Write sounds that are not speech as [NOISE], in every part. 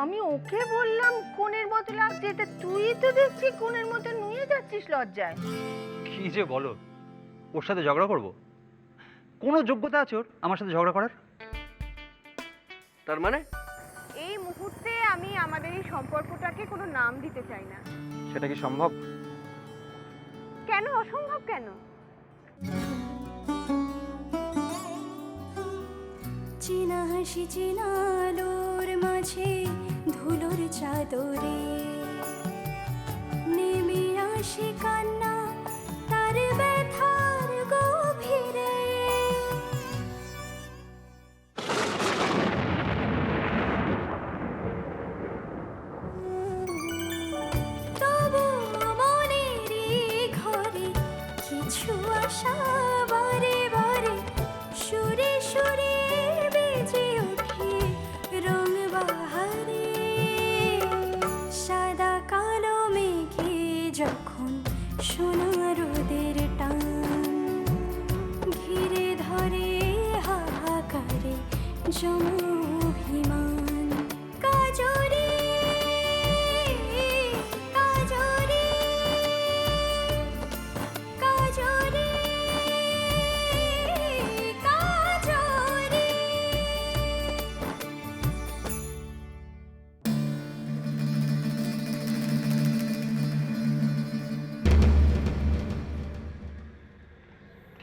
আমি ওকে বললাম কোণের মতো লাগছে এটা তুই তো দেখছি কোণের মতো নুয়ে যাচ্ছিস লজ্জায়। কি যে বলো ওর সাথে ঝগড়া করব? কোনো যোগ্যতা আছে ওর আমার সাথে ঝগড়া করার? তার মানে? এই মুহূর্তে আমি আমাদের এই সম্পর্কটাকে কোনো নাম দিতে চাই না। সেটা কি সম্ভব? কেন? অসম্ভব কেন? চেনা হাসি চেনা আলোর মাঝে ধুলোর চাদরে। নেমে আসে কান্না তার ব্যথার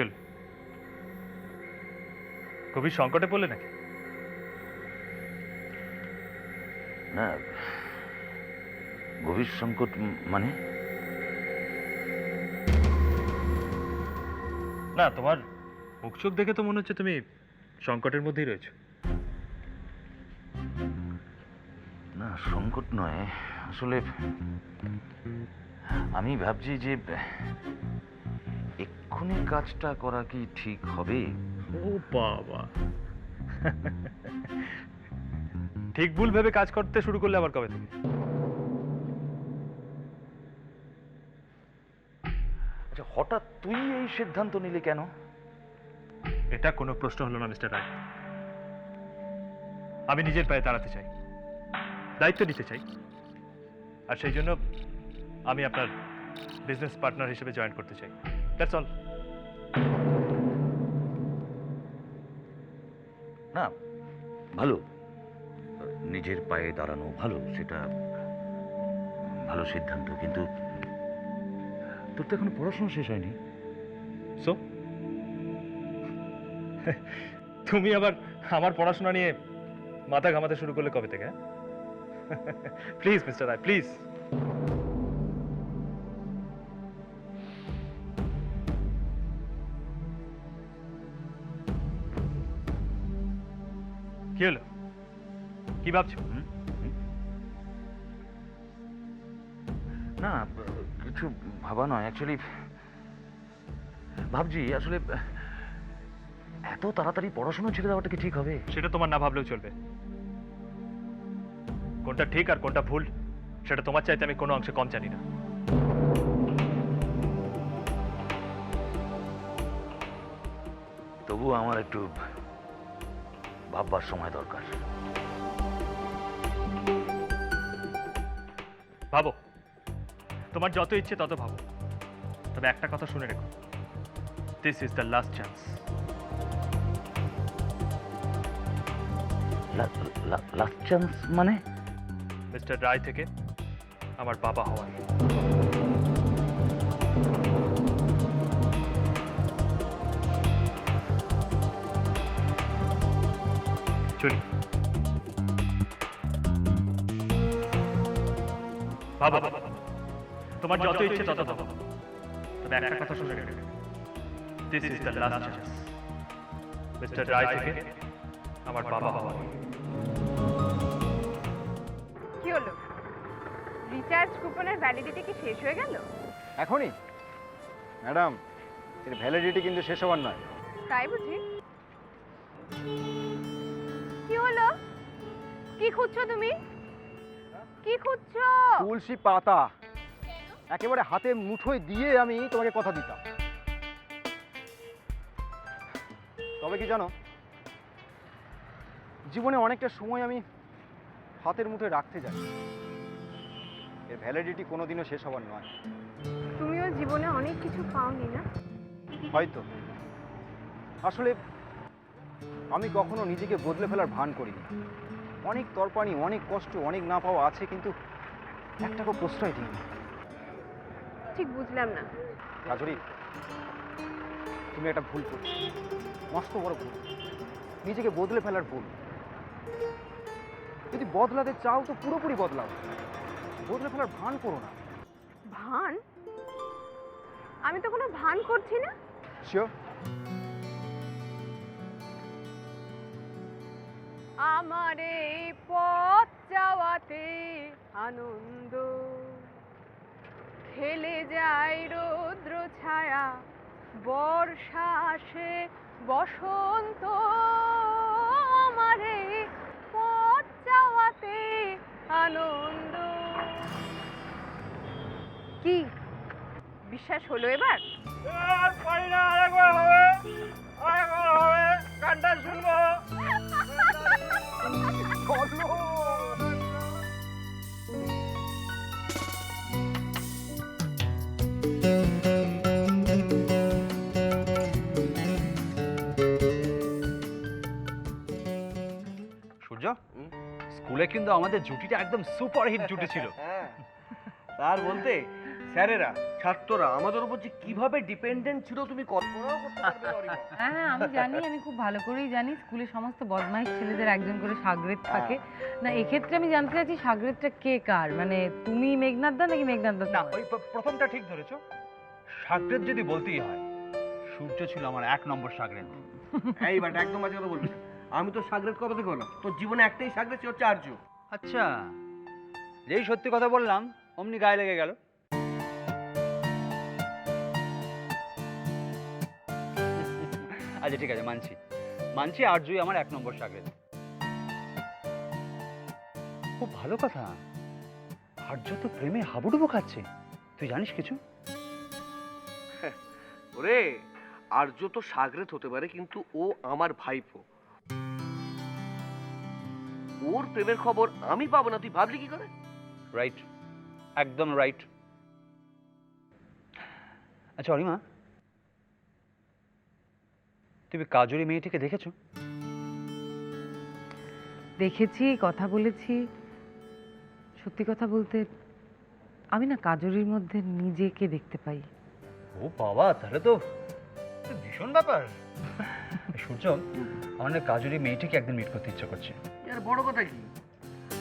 হল? গভীর সংকটে পড়লে নাকি? না গভীর সংকট মানে? না তোমার মুখ চোখ দেখে তো মনে হচ্ছে তুমি সংকটের মধ্যেই রয়েছো। না সংকট নয়। আসলে আমি ভাবছি যে এক্ষুনি কাজটা করা কি ঠিক হবে? ও বাবা। ঠিক ভুল ভেবে কাজ করতে শুরু করলে আবার কবে থেকে? আচ্ছা হঠাৎ তুই এই সিদ্ধান্ত নিলি কেন? এটা কোনো প্রশ্ন হলো না মিস্টার রায়। আমি নিজের পায়ে দাঁড়াতে চাই দায়িত্ব নিতে চাই। আর সেই জন্য আমি আপনার বিজনেস পার্টনার হিসেবে জয়েন করতে চাই। দ্যাটস অল না? ভালো। নিজের পায়ে দাঁড়ানো ভালো, সেটা ভালো সিদ্ধান্ত, কিন্তু তোর তো এখনও পড়াশোনা শেষ হয়নি। সো তুমি আবার আমার পড়াশোনা নিয়ে মাথা ঘামাতে শুরু করলে কবে থেকে প্লিজ মিস্টার রায় প্লিজ কি ভাবছ? না কিছু ভাবা নয়। অ্যাকচুয়ালি ভাবছি আসলে এত তাড়াতাড়ি পড়াশোনা ছেড়ে দেওয়াটা কি ঠিক হবে? সেটা তোমার না ভাবলেও চলবে। কোনটা ঠিক আর কোনটা ভুল সেটা তোমার চাইতে আমি কোনো অংশে কম জানি না। তবু আমার একটু ভাববার সময় দরকার। তোমার যত ইচ্ছে তত ভাবো। তবে একটা কথা শুনে রেখো। This is the last chance last chance মানে? মিস্টার রায় থেকে আমার বাবা হওয়ার। চলি বাবা। তোমার যত ইচ্ছে তত ভাবো তবে একটা কথা শুনে রেখো this is the last chance mister Roy থেকে আমার বাবা হওয়ার কি হলো? রিচার্জ কুপনের ভ্যালিডিটি কি শেষ হয়ে গেল? এখনই? ম্যাডাম এর ভ্যালিডিটি কিন্তু শেষ হওয়ার নয়। তাই বুঝি? কি হলো? কি খুঁজছো তুমি? কি খুঁজছো? তুলসী পাতা। একেবারে হাতে মুঠোয় দিয়ে আমি তোমাকে কথা দিতাম। তবে কি জানো জীবনে অনেকটা সময় আমি হাতের মুঠে রাখতে যাই। এর ভ্যালিডিটি কোনোদিনও শেষ হবার নয়। তুমিও জীবনে অনেক কিছু পাওনি না? হয়তো। আসলে আমি কখনো নিজেকে বদলে ফেলার ভান করিনি। অনেক তরপানি অনেক কষ্ট অনেক না পাওয়া আছে কিন্তু একটাকেও প্রশ্রয় দিইনি। ঠিক বুঝলাম না। রাজরি তুমি একটা ভুল করছ। মস্ত বড় ভুল। নিজেকে বদলে ফেলার ভুল। যদি বদলাতে চাও তো পুরোপুরি বদলাও। বদলে ফেলার ভান করো না। ভান? আমি তো কোনো ভান করছি না। শিওর আমার এই পথ যাওয়াতে আনন্দ। খেলে যায় রৌদ্র ছায়া বর্ষা আসে বসন্ত আমার পথ যাওয়াতে আনন্দ। কি? বিশ্বাস হলো এবার? সূর্য [LAUGHS] স্কুলে কিন্তু আমাদের জুটিটা একদম সুপার হিট জুটি ছিল। [LAUGHS] হ্যাঁ। তার বলতে স্যারেরা ছাত্ররা আমাদের উপর যে কীভাবে ডিপেন্ডেন্ট ছিল তুমি কল্পনাও করতে পারবে না অরিমা। [LAUGHS] হ্যাঁ হ্যাঁ আমি জানি আমি খুব ভালো করেই জানি স্কুলে সমস্ত বদমাইশ ছেলেদের একজন করে সাগরেদ থাকে। না এক্ষেত্রে আমি জানতে চাইছি সাগরেদটা কে কার? মানে তুমি মেঘনাথ দা নাকি মেঘনাথ দা না ওই প্র- প্রথমটা ঠিক ধরেছো। সাগরেদ যদি বলতেই হয় সূর্য ছিল আমার এক নম্বর সাগরেদ। এই বাট একদম বাজে কথা বলবি না। আমি তো সাগরেদ কবে থেকে হলাম। তোর জীবনে একটাই সাগরেদ সে হচ্ছে আর্য। আচ্ছা যেই সত্যি কথা বললাম অমনি গায়ে লেগে গেল। আচ্ছা ঠিক আছে মানছি। মানছি আর্যই আমার এক নম্বর সাগরেদ খুব ভালো কথা। আর্য তো প্রেমে হাবুডুবু খাচ্ছে। তুই জানিস কিছু? ওরে আর্য তো সাগরেদ হতে পারে কিন্তু ও আমার ভাইপো। ওর প্রেমের খবর আমি পাবো না তুই ভাবলি কি করে? রাইট একদম রাইট আচ্ছা অরিমা তুমি কাজরি মেয়েটিকে দেখেছ? দেখেছি কথা বলেছি। সত্যি কথা বলতে আমি না কাজরির মধ্যে নিজেকে দেখতে পাই। ও বাবা তাহলে তো তো ভীষণ ব্যাপার। [LAUGHS] সূর্য আমার না কাজরি মেয়েটিকে একদিন মিট করতে ইচ্ছা করছে। আর বড় কথা কি?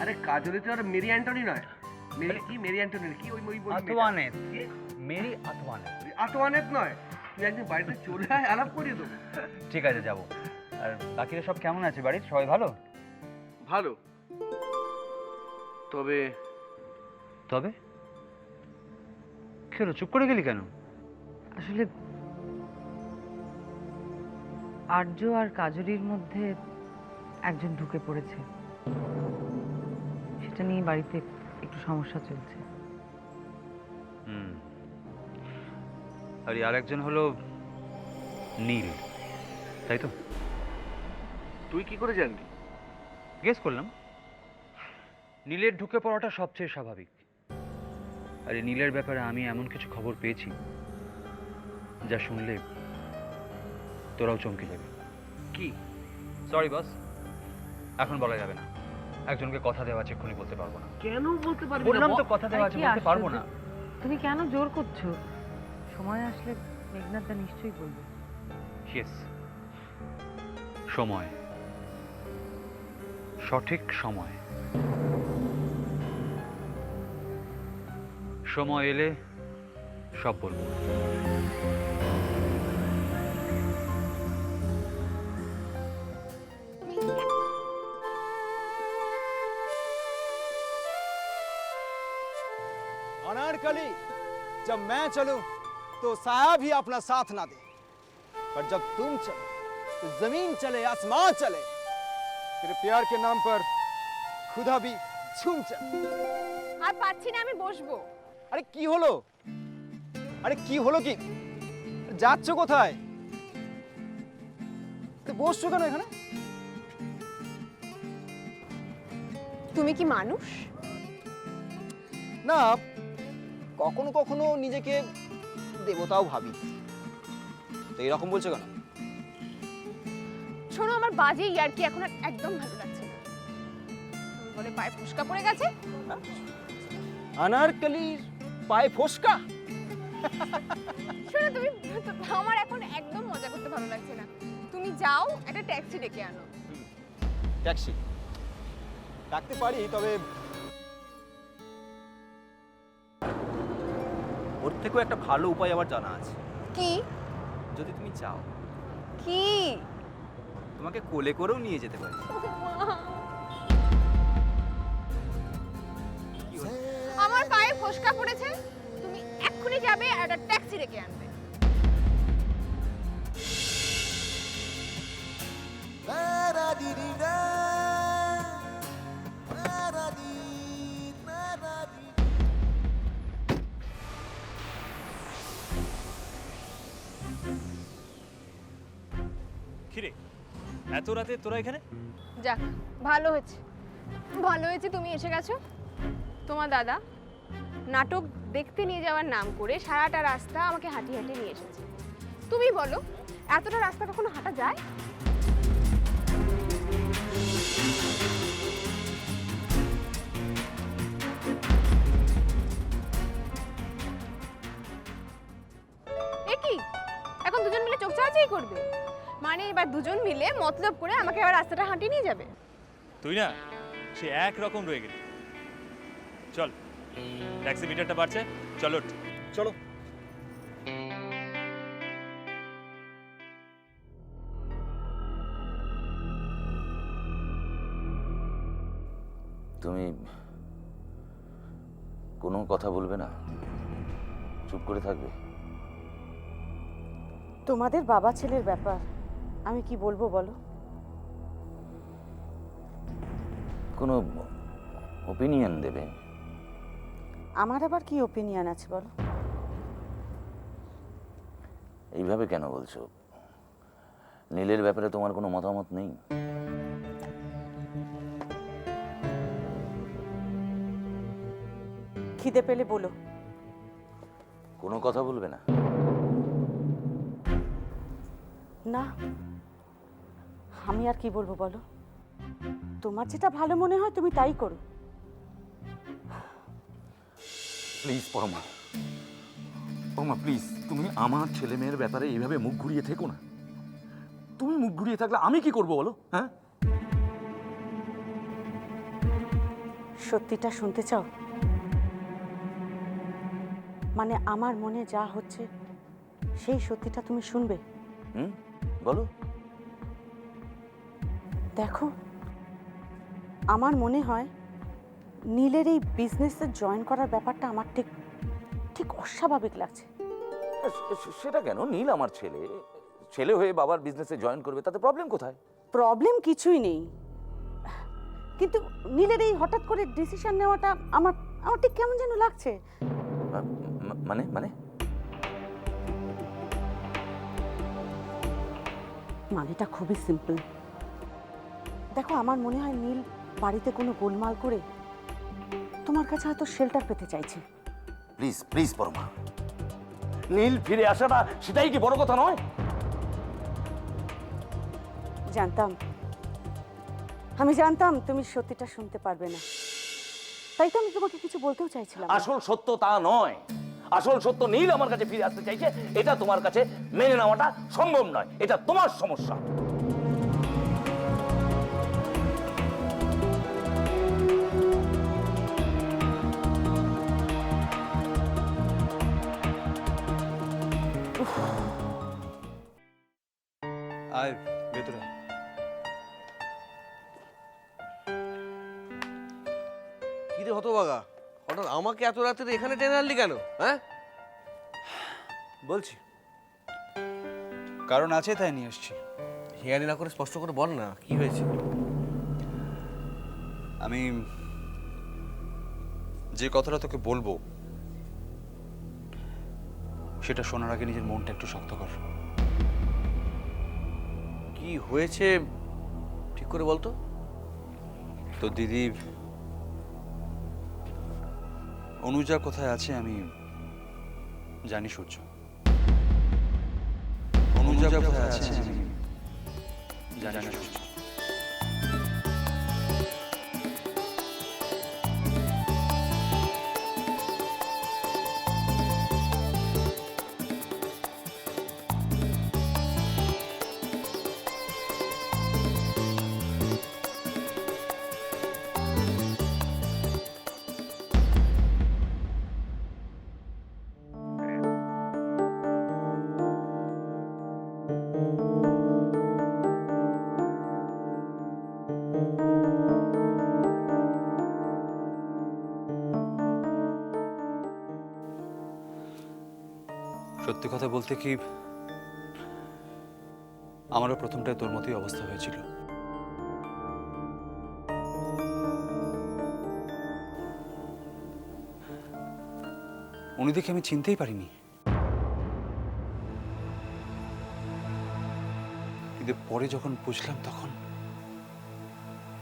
আরে কাজলে তো আর মেরি অ্যান্টনি নয়। মেরি কি? মেরি অ্যান্টনি কি ওই ওই। আতওয়ানেত। মেরি আতওয়ানেত। আতওয়ানেত নয়। তুই একদিন বাড়িতে চলে আয় আলাপ করিয়ে দেবো। ঠিক আছে যাব। আর বাকিরা সব কেমন আছে বাড়ির? সবাই ভালো? ভালো। তবে তবে? কি হলো? চুপ করে গেলি কেন? আসলে আর্য আর কাজরির মধ্যে একজন ঢুকে পড়েছে। সেটা নিয়ে বাড়িতে একটু সমস্যা চলছে। হুম। আর আরেকজন হলো নীল। তাই তো? তুই কি করে জানলি? গেস করলাম। নীলের ঢুকে পড়াটা সবচেয়ে স্বাভাবিক। আর নীলের ব্যাপারে আমি এমন কিছু খবর পেয়েছি যা শুনলে তোরাও চমকে যাবে। কি? সরি বস এখন বলা যাবে না। একজনকে কথা দেওয়া আছে এক্ষুনি বলতে পারব না। কেন বলতে পারবি না? বললাম তো কথা দেওয়া আছে বলতে পারব না। তুমি কেন জোর করছ? সময় আসলে মেঘনাথদা নিশ্চয়ই বলবে। ইয়েস সময়। সঠিক সময়। সময় এলে সব বলব। जब मैं चलूं तो साया भी अपना साथ ना दे पर जब तुम चलो तो जमीन चले आसमान चले तेरे प्यार के नाम पर खुदा भी झूम चले আর পাচ্ছি না আমি বসবো আরে কি হলো আরে কি হলো কি যাচ্ছ কোথায় তো বসছো কেন এখানে তুমি কি মানুষ না কখনো কখনো নিজেকে দেবতাও ভাবি। তো এরকম বলছো কেন? শোনো আমার বাজে ইয়ারকি এখন আর একদম ভালো লাগছে না। তুমি বলে পায়ে ফুসকা পড়ে গেছে? আনারকলির পায়ে ফোসকা? শোনো তুমি আমার এখন একদম মজা করতে ভালো লাগছে না। তুমি যাও একটা ট্যাক্সি ডেকে আনো। ট্যাক্সি? ডাকতে পারি তবে থেকেও একটা ভালো উপায় আমার জানা আছে। কি? যদি তুমি চাও। কি? তোমাকে কোলে করেও নিয়ে যেতে পারি। আমার পায়ে ফসকা পড়েছে তুমি এক্ষুনি যাবে আর একটা ট্যাক্সি ডেকে আনবে। কিরে, এত রাতে তোরা এখানে? যাক, ভালো হয়েছে। ভালো হয়েছে তুমি এসে গেছো? তোমার দাদা নাটক দেখতে নিয়ে যাওয়ার নাম করে সারাটা রাস্তা আমাকে হাঁটিয়ে হাঁটিয়ে নিয়ে এসেছে। তুমি বলো, এতটা রাস্তা কখনো হাঁটা যায়? চাচাই করবে। মানে এবার দুজন মিলে মতলব করে আমাকে আবার রাস্তাটা হাঁটিয়ে নিয়ে যাবে। তুই না সে এক রকম রয়ে গেলি। চল ট্যাক্সি মিটারটা বাড়ছে চলো চলো। তুমি কোনো কথা বলবে না। চুপ করে থাকবে। তোমাদের বাবা ছেলের ব্যাপার আমি কি বলব বলো? কোনো ওপিনিয়ন দেবে? আমার আবার কি ওপিনিয়ন আছে বলো? এইভাবে কেন বলছো? নীলের ব্যাপারে তোমার কোনো মতামত নেই? খিদে পেলে বলো। কোনো কথা বলবে না। না আমি আর কি বলব বলো? তোমার যেটা ভালো মনে হয় তুমি তাই করো। প্লিজ পরমা। পরমা প্লিজ তুমি আমার ছেলে মেয়ের ব্যাপারে এইভাবে মুখ ঘুরিয়ে থেকো না। তুমি মুখ ঘুরিয়ে থাকলে আমি কি করব বলো হ্যাঁ? সত্যিটা শুনতে চাও? মানে আমার মনে যা হচ্ছে সেই সত্যিটা তুমি শুনবে? হুম? বলো। দেখো আমার মনে হয় নীলের এই বিজনেসে জয়েন করার ব্যাপারটা আমার ঠিক ঠিক অস্বাভাবিক লাগছে। সেটা কেন? নীল আমার ছেলে। ছেলে হয়ে বাবার বিজনেসে জয়েন করবে তাতে প্রবলেম কোথায়? প্রবলেম কিছুই নেই। কিন্তু নীলের এই হঠাৎ করে ডিসিশন নেওয়াটা আমার আমার ঠিক কেমন যেন লাগছে। মানে মানে? মানেটা খুবই সিম্পল দেখো আমার মনে হয় নীল বাড়িতে কোনো গোলমাল করে তোমার কাছে হয়তো শেল্টার পেতে চাইছে। প্লিজ প্লিজ পরমা নীল ফিরে আসাটা সেটাই কি বড় কথা নয়? জানতাম। আমি জানতাম তুমি সত্যিটা শুনতে পারবে না। তাই তো আমি তোমাকে কিছু বলতেও চাইছিলাম আসল সত্য তা নয়। আসল সত্য নীল আমার কাছে ফিরে আসতে চাইছে, এটা তোমার কাছে মেনে নেওয়াটা সম্ভব নয়, এটা তোমার সমস্যা। আমাকে এত রাতে এখানে টেনে আনলি কেন হ্যাঁ? বলছি। কারণ আছে তাই নিয়ে এসছি। হিয়ারি না করে স্পষ্ট করে বল না কি হয়েছে? আমি যে কথাটা তোকে বলব সেটা শোনার আগে নিজের মনটা একটু শক্ত কর। কি হয়েছে ঠিক করে বলতো তো দিদি অনুজা কোথায় আছে আমি জানি সূর্য। অনুজা কোথায় আছে আমি জানি সূর্য। সত্যি কথা বলতে কি, আমারও প্রথমটায় তোর মতোই অবস্থা হয়েছিল। উনি দেখে আমি চিনতেই পারিনি। কিন্তু পরে যখন বুঝলাম তখন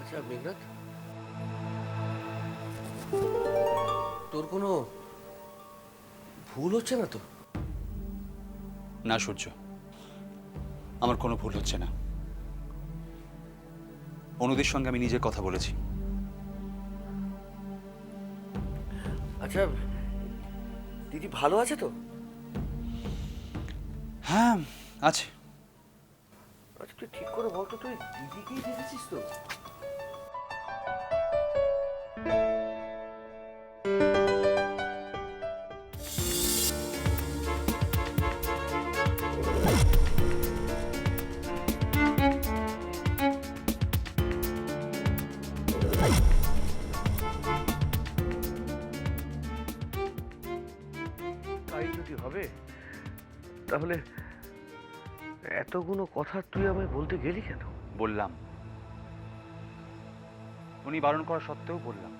আচ্ছা তোর কোনো ভুল হচ্ছে না তো? না সূর্য আমার কোনো ভুল হচ্ছে না। অনুদির সঙ্গে আমি নিজের কথা বলেছি। আচ্ছা দিদি ভালো আছে তো? হ্যাঁ আছে। আচ্ছা তুই ঠিক করে বল তো তুই দিদিকেই দেখেছিস তো? তাহলে এতগুলো কথা তুই আমায় বলতে গেলি কেন? বললাম। উনি বারণ করা সত্ত্বেও বললাম।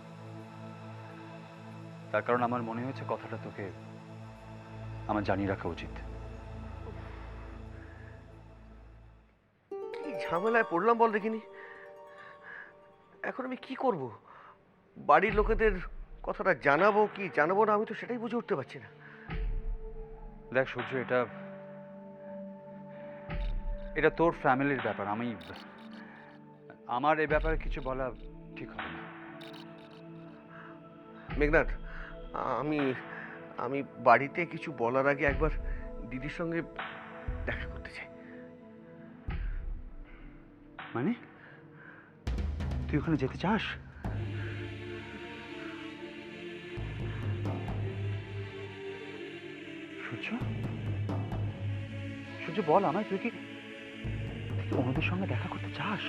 তার কারণ আমার মনে হয়েছে কথাটা তোকে আমার জানিয়ে রাখা উচিত। ঝামেলায় পড়লাম বল দেখিনি। এখন আমি কি করব? বাড়ির লোকেদের কথাটা জানাব কি জানাব না আমি তো সেটাই বুঝে উঠতে পারছি না। দেখ সূর্য এটা এটা তোর ফ্যামিলির ব্যাপার আমি আমার এ ব্যাপারে কিছু বলা ঠিক হবে না। মেঘনাথ আমি আমি বাড়িতে কিছু বলার আগে একবার দিদির সঙ্গে দেখা করতে চাই। মানে? তুই ওখানে যেতে চাস? সূর্য সূর্য বল আমায় তুই কি অনুদের সঙ্গে দেখা করতে চাস?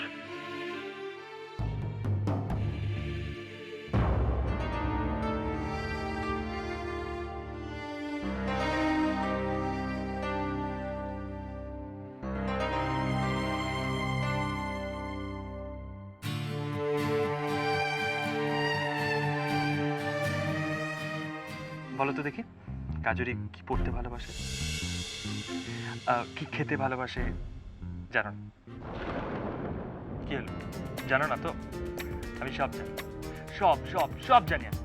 বলো তো দেখি। কাজরি কি পড়তে ভালোবাসে? কি খেতে ভালোবাসে? জানো? কি হলো? জানো না তো? আমি সব জানি। সব সব সব জানি আমি।